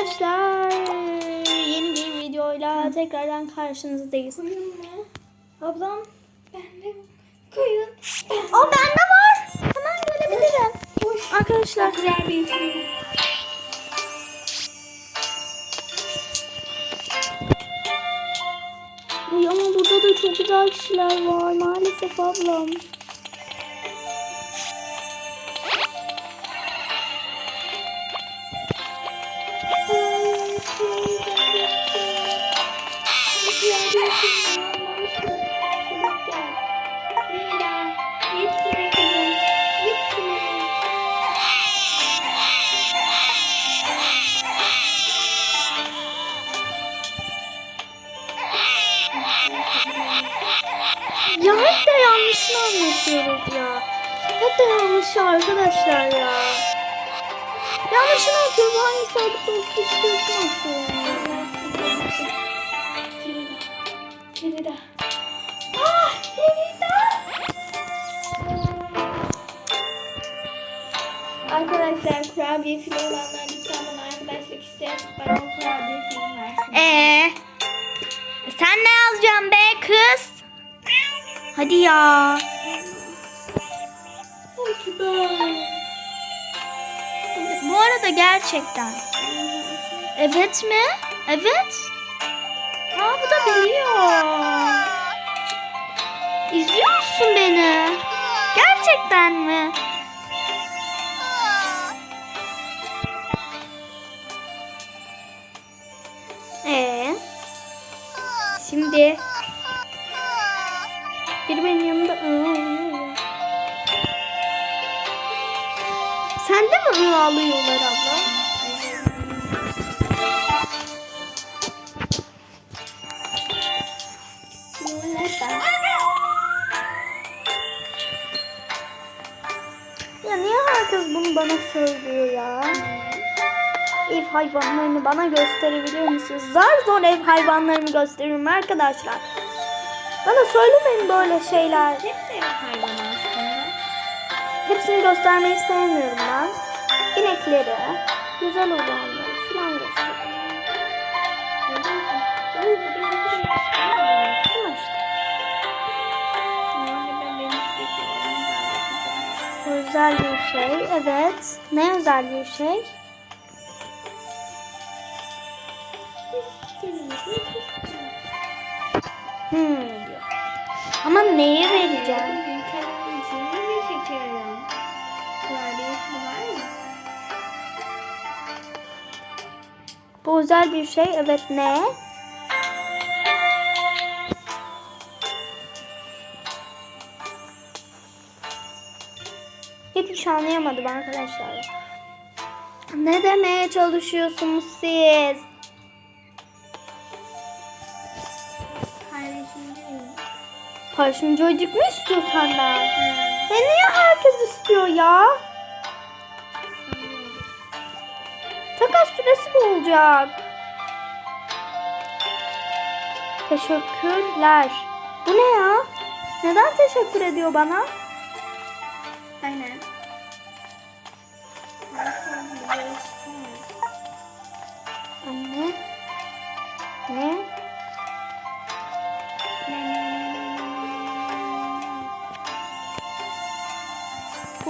Arkadaşlar yeni bir videoyla tekrardan karşınızdayız. Koyun mu? Ablam. Bende koyun. O bende var. Hemen gelebilirim. Hoş. Arkadaşlar Güzel bir isim. Ay ama burada da çok güzel kişiler var maalesef ablam. Ya hep de yanlışını anlatıyoruz ya. Hep de yanlış arkadaşlar ya. Yanlışını atıyoruz. Hangisi alıp dost istiyorsun. Ferida. Ah Ferida. Arkadaşlar kurabiye fili olanlar lütfen bana arkadaşlık isteyen bana o kurabiye filmi versin. Ee, sen ne yazacaksın be kız? Hadi ya. Çok güzel. Bu arada gerçekten. Evet mi? Evet. Aa bu da biliyor. İzliyor musun beni? Gerçekten mi? Ee, şimdi biri benim yanımda ya. Sen de mi alıyorlar abla? Bunu bana söylüyor ya? Ev hayvanlarını bana gösterebilir misiniz? Zar zor ev hayvanlarımı gösteririm arkadaşlar. Bana söylemeyin böyle şeyler. Hepsi ev hayvanı aslında. Hepsini göstermeyi sevmiyorum ben. İnekleri, güzel olanları özel bir şey. Evet. Ne özel bir şey? Hmm. Ama neye vereceğim? Bu özel bir şey. Evet ne? Şey anlayamadım arkadaşlar. Ne demeye çalışıyorsunuz siz? Parfüm joycuk mu istiyor senden? E niye herkes istiyor ya? Takas süresi mi olacak? Teşekkürler. Bu ne ya? Neden teşekkür ediyor bana?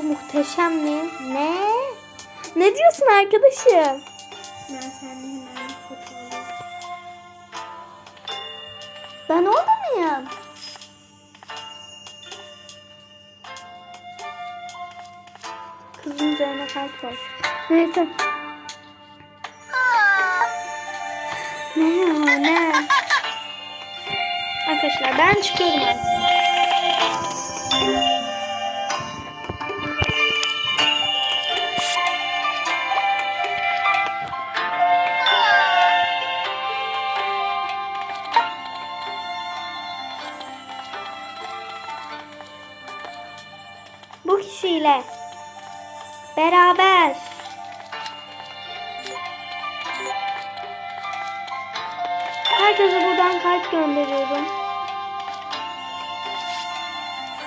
Bu muhteşem mi? Ne? Ne diyorsun arkadaşım? Ben seninle hemen alayım. Ben orada mıyım? Kızın üzerine kalp var. Neyse. Ne ya ne? Arkadaşlar ben çıkıyorum artık. Herkese buradan kalp gönderiyorum.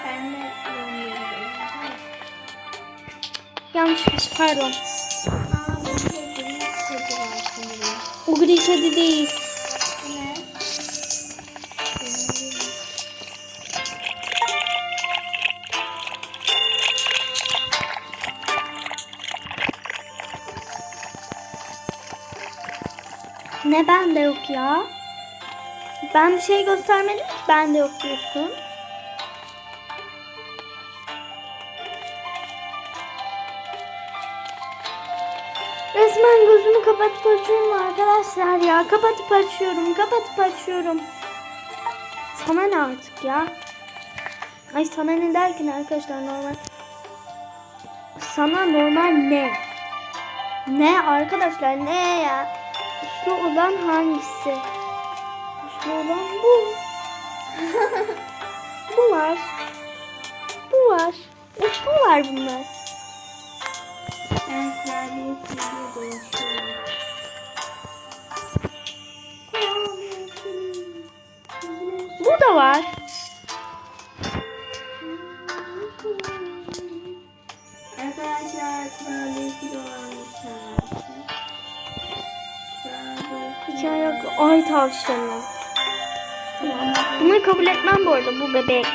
Ben de gönderiyorum. Yanlışmış pardon. Bir şimdi. gri kedi değil. Ne bende yok ya? Ben bir şey göstermedim ki bende yok diyorsun. Resmen gözümü kapatıp açıyorum arkadaşlar ya. Kapatıp açıyorum, kapatıp açıyorum. Sana ne artık ya? Ay sana ne derken arkadaşlar normal. Sana normal ne? Ne arkadaşlar ne ya? Uslu olan hangisi? Uslu olan bu. bu var. Bu var. Uslu var bunlar. Bu da var. Arkadaşlar yok. Ay tavşanı. Bunu kabul etmem bu arada. Bu bebek.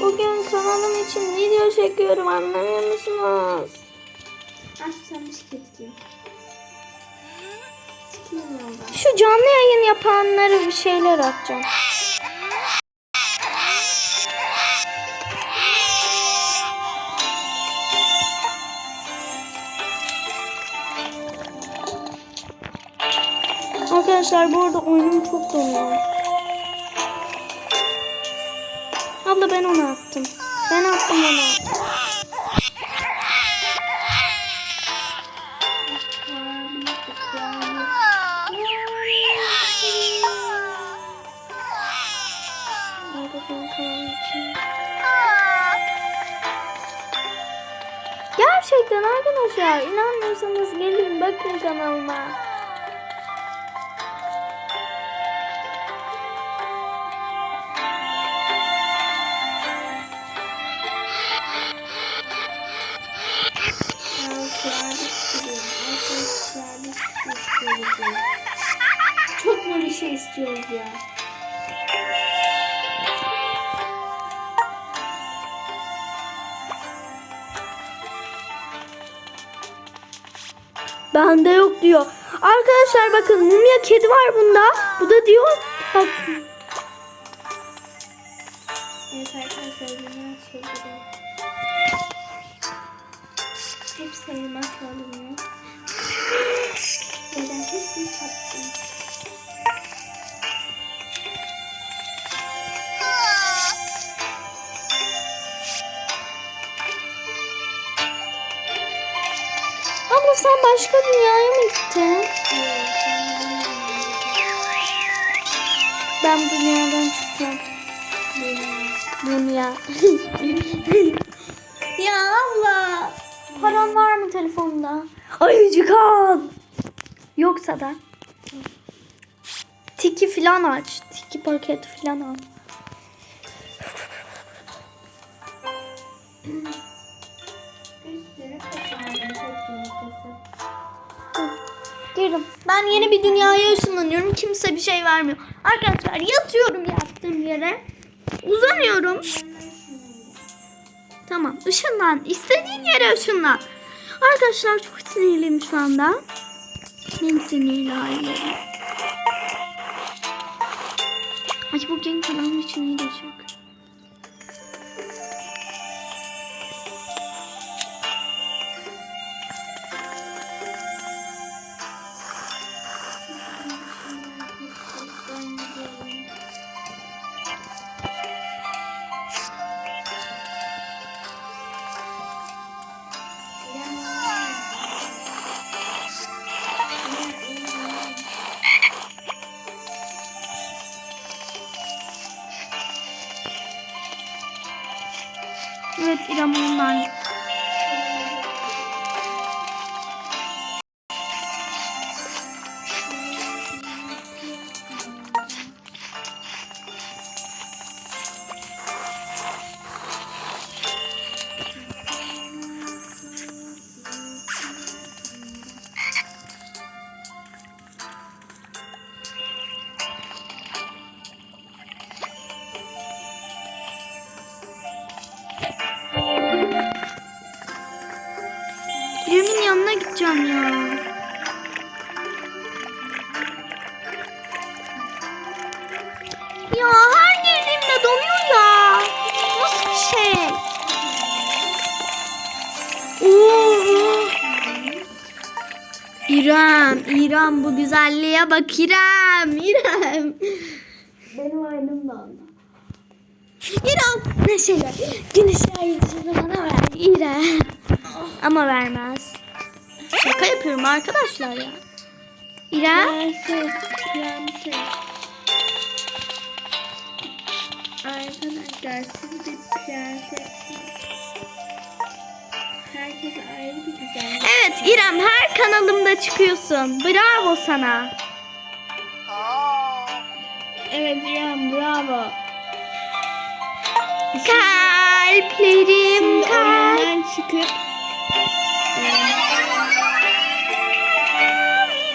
Bugün kanalım için video çekiyorum anlamıyor musunuz? Aç susamış ketki. Çıkayım yoldan. Şu canlı yayın yapanlara bir şeyler atacağım. Arkadaşlar bu arada oyunum çok donuyor. Abla ben onu attım. Ben attım onu. Gerçekten arkadaşlar inanmıyorsanız gelin bakın kanalıma. Bir şey istiyoruz ya? Bende yok diyor. Arkadaşlar bakın mumya kedi var bunda. Bu da diyor bak Evet arkadaşlar bunlar şeyleri. Hepsi elmas alınıyor. Neden hepsini sattım? Sen başka dünyaya mı gittin? Ben bu dünyadan çıkacağım. Dünya. ya abla. Paran var mı telefonda? Ayıcık al. Yoksa da. Tiki falan aç. Tiki paketi falan al. Girdim. Ben yeni bir dünyaya ışınlanıyorum. Kimse bir şey vermiyor. Arkadaşlar yatıyorum yattığım yere. Uzanıyorum. Tamam ışınlan. İstediğin yere ışınlan. Arkadaşlar çok sinirliyim şu anda. Ben sinirli hallerim. Ay bugün kanalım için iyi de çok. Evet İrem, İrem bu güzelliğe bak İrem, İrem. Benim aydın da onda. İrem ne şeyler. Güneş ayrıcını bana ver İrem. Ama vermez. Şaka yapıyorum arkadaşlar ya. İrem. Prenses, prenses. Arkadaşlar siz bir prensessiniz. Herkes ayrı bir güzel. Evet İrem her kanalımda çıkıyorsun. Bravo sana. Evet İrem bravo. Kalplerim Şimdi kalp. oyundan çıkıp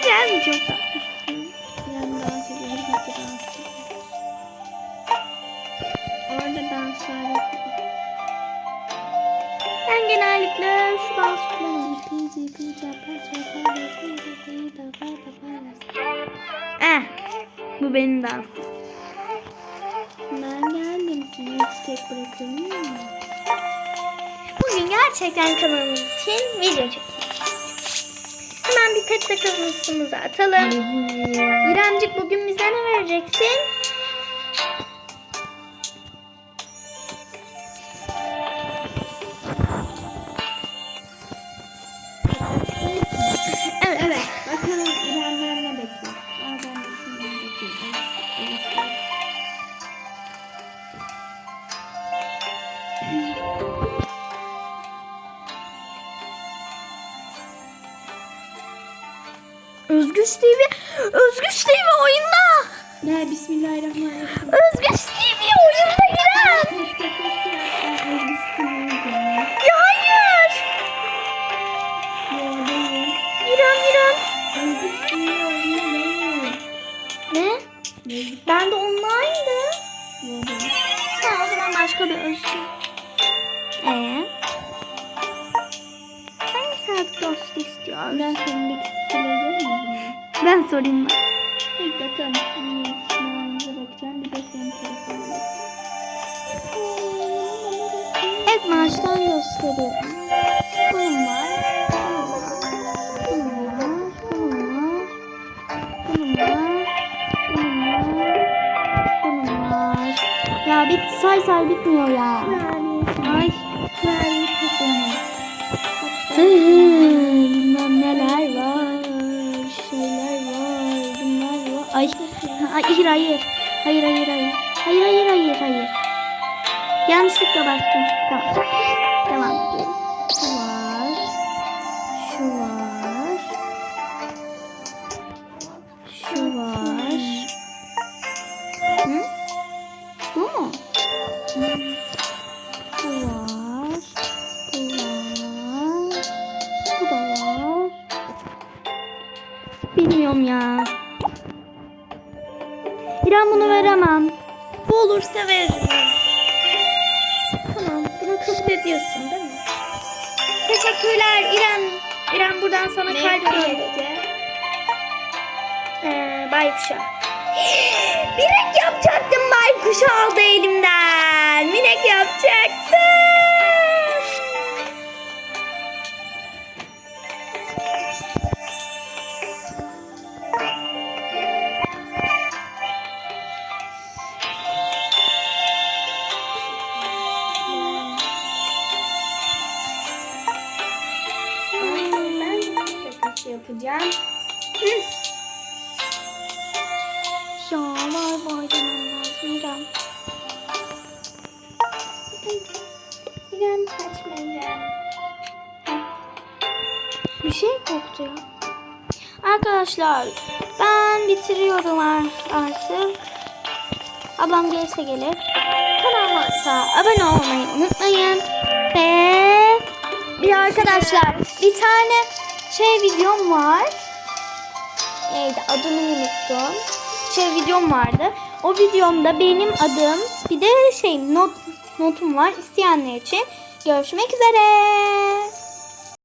İrem çok tatlısın. İrem dans ediyor. Hadi dans ediyor. Orada danslar yapıyor. Ben genellikle şu dans kullanıyorum. Eh, bu benim dansım. Ben geldim sizi hiç tek mıyım? Bugün gerçekten kanalımız için video çekiyoruz. Hemen bir pet takımımızı atalım. İremcik bugün bize ne vereceksin? Evet maaştan gösteriyorum. Bunun var. Bunun var. Bunun var. Bunun var. Bunun var. Bunun var. Ya bit say say bitmiyor ya. Ay. Bilmem neler var. Şeyler var. Bunlar var. Ay. Hayır hayır. Hayır hayır hayır. Hayır hayır hayır hayır. Yanlışlıkla bastım. Tamam. Devam edelim. Şu var. Şu var. Şu var. Hı? Bu mu? Bu var. Bu var. Bu da var. Bilmiyorum ya. İrem bunu veremem. Bu olursa veririm. Kabul ediyorsun değil mi? Teşekkürler İrem. İrem buradan sana kalp etti? Ee, baykuşa. Minek yapacaktım baykuşu aldı elimden. Minek yapacaktım. Koktu ya. Arkadaşlar ben bitiriyorum ar- artık. Ablam gelirse gelir. Kanalıma abone olmayı unutmayın. Ve bir arkadaşlar bir tane şey videom var. Neydi adını unuttum. Şey videom vardı. O videomda benim adım bir de şey not notum var isteyenler için. Görüşmek üzere.